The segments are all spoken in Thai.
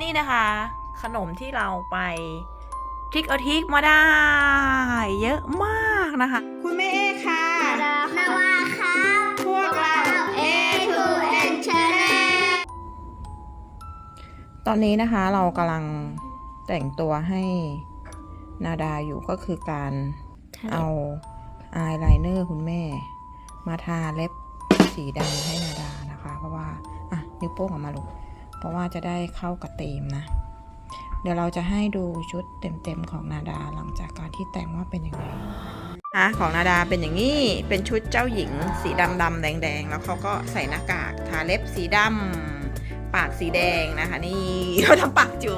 นี่นะคะ ขนมที่เราไปทริกเอาทิกมาได้ เยอะมากนะคะ คุณแม่เอค่ะนาวาครับพวกเรา A to N Channel ตอนนี้นะคะเรากำลังแต่งตัวให้นาดาอยู่ก็คือการเอาอายไลเนอร์คุณแม่ มาทาเล็บสีดำให้นาดานะคะ เพราะว่า อะ นิ้วโป้งออกมาลูก เพราะว่าจะได้เข้ากับธีมนะ เดี๋ยวเราจะให้ดูชุดเต็มๆของนาดาหลังจากการที่แต่งว่าเป็นยังไงอะของนาดาเป็นอย่างนี้ เป็นชุดเจ้าหญิง สีดำดำๆแดงๆ แล้วเขาก็ใส่หน้ากากทาเล็บสีดำปากสีแดงนะคะ นี่เขาทำปากจู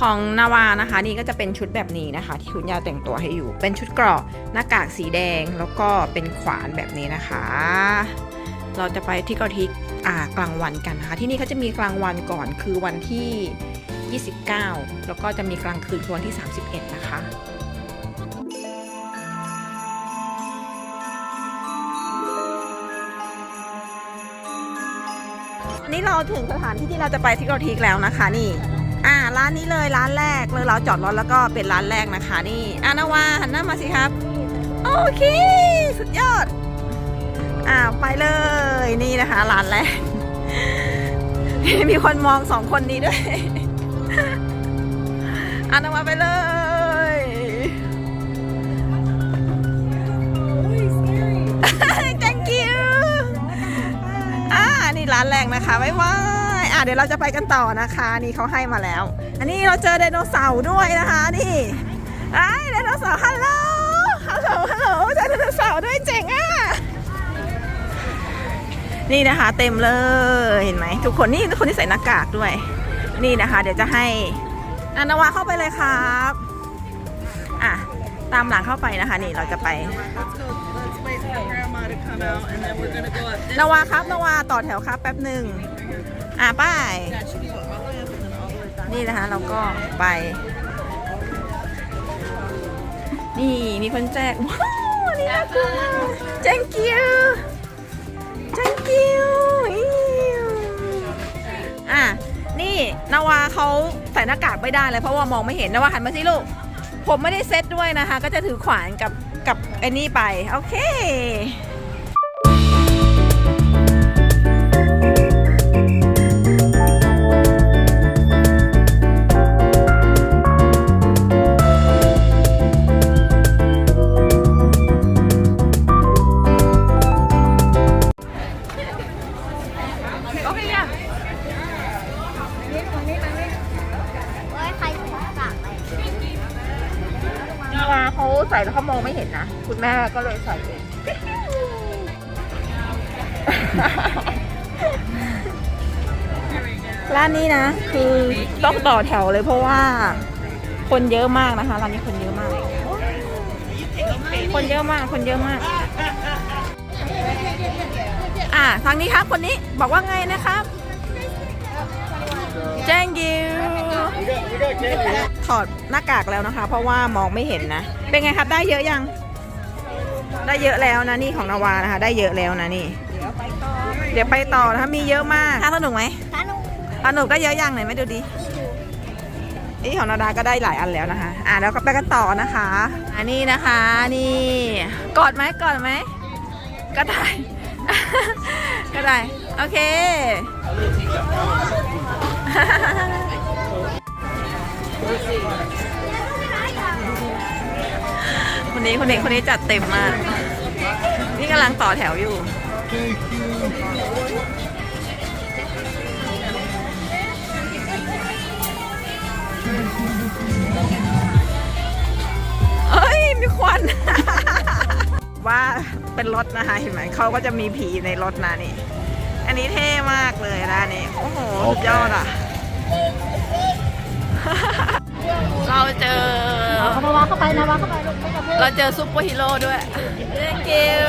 ของนาวานะคะ นี่ก็จะเป็นชุดแบบนี้นะคะ ที่คุณยาแต่งตัวให้อยู่ เป็นชุดเกราะหน้ากากสีแดงแล้วก็เป็นขวานแบบนี้นะคะ เราจะไปที่เกาทิก กลางวันกันนะคะ ที่นี่เขาจะมีกลางวันก่อนคือวันที่ 29 แล้วก็จะมีกลางคืนคือวันที่ 31 นะคะอันนี้เราถึงสถานที่ที่เราจะไปที่เกาทิกแล้วนะคะ นี่ อ่า ร้านนี้เลยร้านแรกเลยเราจอดรถแล้วก็เป็นร้านแรกนะคะ นี่อานาวาหันหน้ามาสิครับ โอเค สุดยอด อ่าไปเลยนี่นะคะร้านแรกมีคนมองสองคนนี้ด้วยอานาวาไปเลย thank you อ่านี่ร้านแรกนะคะบ๊ายบาอ่าเดี๋ยวเราจะไปกันต่อนะคะ นี่เขาให้มาแล้ว อันนี้เราเจอไดโนเสาร์ด้วยนะคะ นี่ไอ้ไดโนเสาร์ฮัลโหลฮัลโหลฮัลโหลเจอไดโนเสาร์ นี่นะคะ เต็มเลยเห็นไหมทุกคนนี่ทุกคนที่ใส่หน้ากากด้วย นี่นะคะ เดี๋ยวจะให้อานาวาเข้าไปเลยครับอะตามหลังเข้าไปนะคะ นี่เราจะไป นาวาครับนาวาต่อแถวครับแป๊บหนึ่งอะไป้ายนี่นะคะเราก็ไป นี่มีคนแจกว้าวนี่น่ากลัว thank you thank you อะ นี่นาวาเขาใส่หน้ากากไม่ได้เลยเพราะว่ามองไม่เห็นนาวาหันมาสิลูก ผมไม่ได้เซ็ตด้วยนะคะ ก็จะถือขวานกับกับไอ้นี่ไป โอเค แม่ก็เลยใส่เองร้านนี้นะ คือต้องต่อแถวเลยเพราะว่า คนเยอะมากนะคะร้านนี้คนเยอะมาก คนเยอะมากคนเยอะมาก อ่าทางนี้ครับคนนี้บอกว่าไงนะครับ thank you ถอดหน้ากากแล้วนะคะ เพราะว่ามองไม่เห็นนะ เป็นไงครับได้เยอะยัง ได้เยอะแล้วนะนี่ของนาวานะคะ ได้เยอะแล้วนะนี่ เดี๋ยวไปต่อนะคะมีเยอะมากถ้าสนุกไหมสนุกสนุกก็เยอะยังไหนไม่ดูดินี่ของนาดาก็ได้หลายอันแล้วนะคะ อะแล้วก็ไปกันต่อนะคะ อันนี้นะคะนี่กอดไหมกอดไหมก็ได้ ก็ได้ โอเคคน นี้คนนี้คนนี้จัดเต็มมาก นี่กำลังต่อแถวอยู่ เอ้ย มีควัน ว่าเป็นรถนะคะเห็นไหมเขาก็จะมีผีในรถนะนี่ อันนี้เท่มากเลยนะนี่ โอ้โห สุดยอดอะ เราเจอนาวาเข้าไปนาวาเข้าไปลูกไม่กับเราเจอซุปเปอร์ฮีโร่ด้วย thank you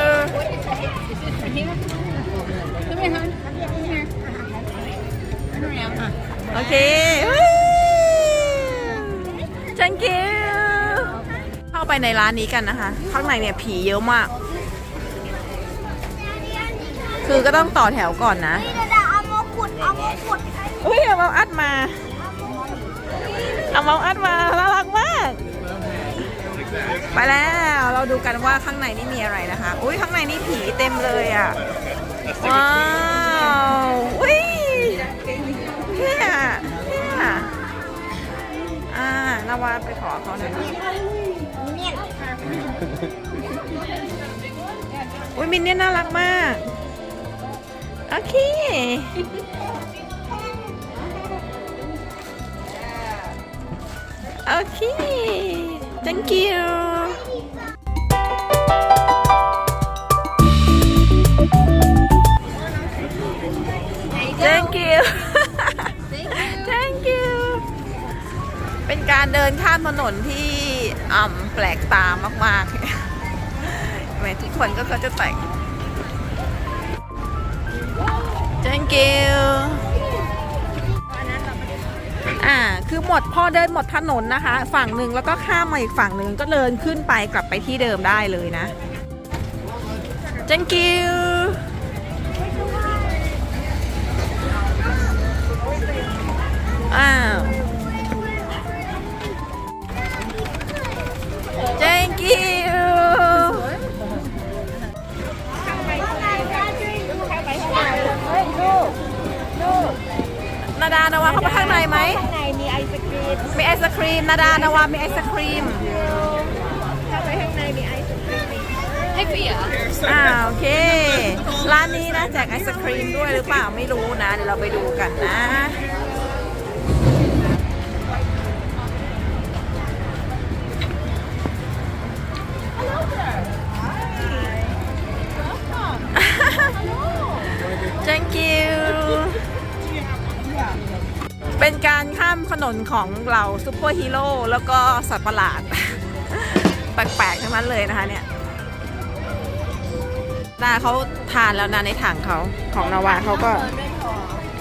โอเค thank you เข้าไปในร้านนี้กันนะคะ ข้างในเนี่ยผีเยอะมาก คือก็ต้องต่อแถวก่อนนะนี่ดาดาเอามงกุฎเอามงกุฎให้อุ้ยอย่ามามาอัดมา เอาเมาอัดมาน่ารักมาก ไปแล้วเราดูกันว่าข้างในนี่มีอะไรนะคะ อุ้ยข้างในนี่ผีเต็มเลยอะ ว้าวอุ้ยเท่อะเท่อะอ่านาวาไปขอเขาหน่อยนะอุ้ยมินเนี่ยน่ารักมาก โอเค โอเค thank you thank you thank you เป็นการเดินข้ามถนนที่อ่ำแปลกตามากๆแม้ทุกคนก็เขาจะแต่ง thank you คือหมดพอเดินหมดถนนนะคะ ฝั่งหนึ่งแล้วก็ข้ามมาอีกฝั่งหนึ่งก็เดินขึ้นไปกลับไปที่เดิมได้เลยนะ thank you อ้าว thank you นาดานาวาเข้าไปข้างในไหม มีไอศกรีมมีไอศครีมนาดานาวามีไอศครีมเข้าไปข้างในมีไอศกรีมอ่าโอเค ร้านนี้นะแจกไอศครีมด้วยหรือเปล่าไม่รู้นะ เดี๋ยวเราไปดูกันนะ thank you เป็นการข้ามถนนของเราซูเปอร์ฮีโร่แล้วก็สัตว์ประหลาด แปลกๆทั้งนั้นเลยนะคะเนี่ยนาเขาทานแล้วนะในถังเขาของนาวาเขาก็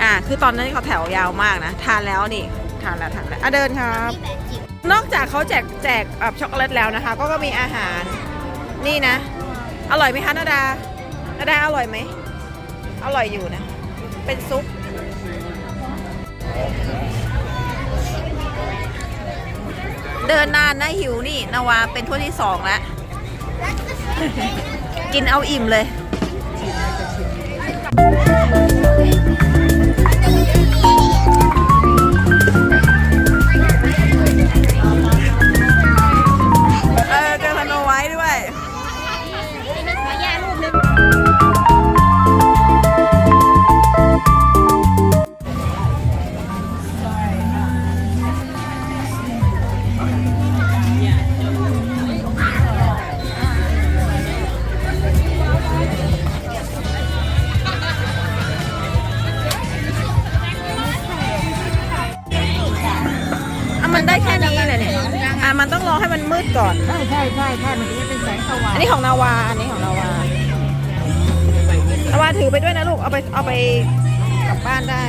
อ่า คือตอนนั้นเขาแถวยาวมากนะ ทานแล้วนี่ ทานแล้วทานแล้วอะเดินครับ นอกจากเขาแจกแจกแบบช็อกโกแลตแล้วนะคะ ก็ก็มีอาหารนี่นะ อร่อยไหมคะนาดานาดาอร่อยไหมอร่อยอยู่นะ เป็นซุป เดินนานนะหิวนี่นาวาเป็นถ้วยที่สองแล้ว กินเอาอิ่มเลย มันต้องรอให้มันมืดก่อน ใช่ใช่ใช่ใช่มันจะเป็นแสงสว่างอันนี้ของนาวา อันนี้ของนาวานาวาถือไปด้วยนะลูก เอาไปเอาไปกลับบ้านได้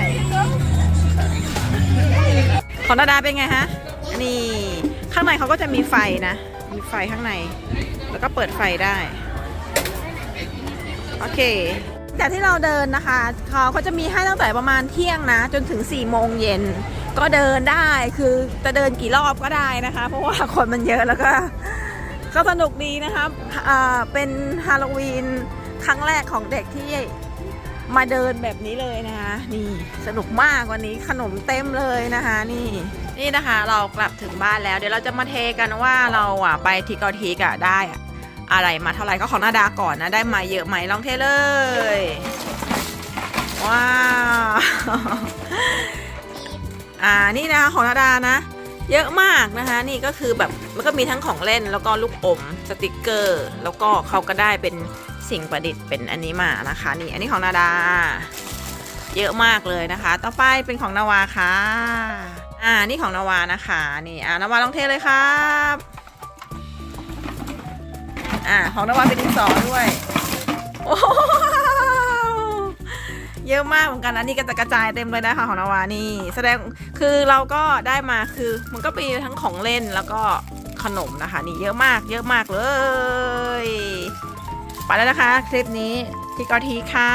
ของนาดาเป็นไงฮะอันนี้ข้างในเขาก็จะมีไฟนะ มีไฟข้างใน แล้วก็เปิดไฟได้ โอเคจากที่เราเดินนะคะ เขาก็จะมีให้ตั้งแต่ประมาณเที่ยงนะ จนถึง4ี่โมงเย็น ก็เดินได้คือจะเดินกี่รอบก็ได้นะคะ เพราะว่าคนมันเยอะแล้วก็ก็สนุกดีนะครับอ่าเป็นฮาโลวีนครั้งแรกของเด็กที่มาเดินแบบนี้เลยนะคะนี่สนุกมากวันนี้ขนมเต็มเลยนะคะนี่นี่นะคะเรากลับถึงบ้านแล้ว เดี๋ยวเราจะมาเทกันว่าเราอะไปทิกอทีกอะได้อะอะไรมาเท่าไหร่ก็ของนาดาก่อนนะได้มาเยอะไหมลองเทเลยว้าว อ่านี่นะคะของนาดานะ เยอะมากนะคะ นี่ก็คือแบบมันก็มีทั้งของเล่นแล้วก็ลูกอมสติกเกอร์ แล้วก็เขาก็ได้เป็นสิ่งประดิษฐ์เป็นอันนี้มานะคะ นี่อันนี้ของนาดา เยอะมากเลยนะคะ ต่อไปเป็นของนาวาค่ะ อ่านี่ของนาวานะคะนี่อ่านาวาลองเทเลยครับอ่าของนาวาเป็นดินสอด้วยโอ้โห เยอะมากเหมือนกันนะนี่ก็จะกระจายเต็มเลยนะคะของนาวานี่แสดงคือเราก็ได้มาคือมันก็มีทั้งของเล่นแล้วก็ขนมนะคะ นี่เยอะมาก เยอะมากเลยไปแล้วนะคะ คลิปนี้ที่กอทีค่ะ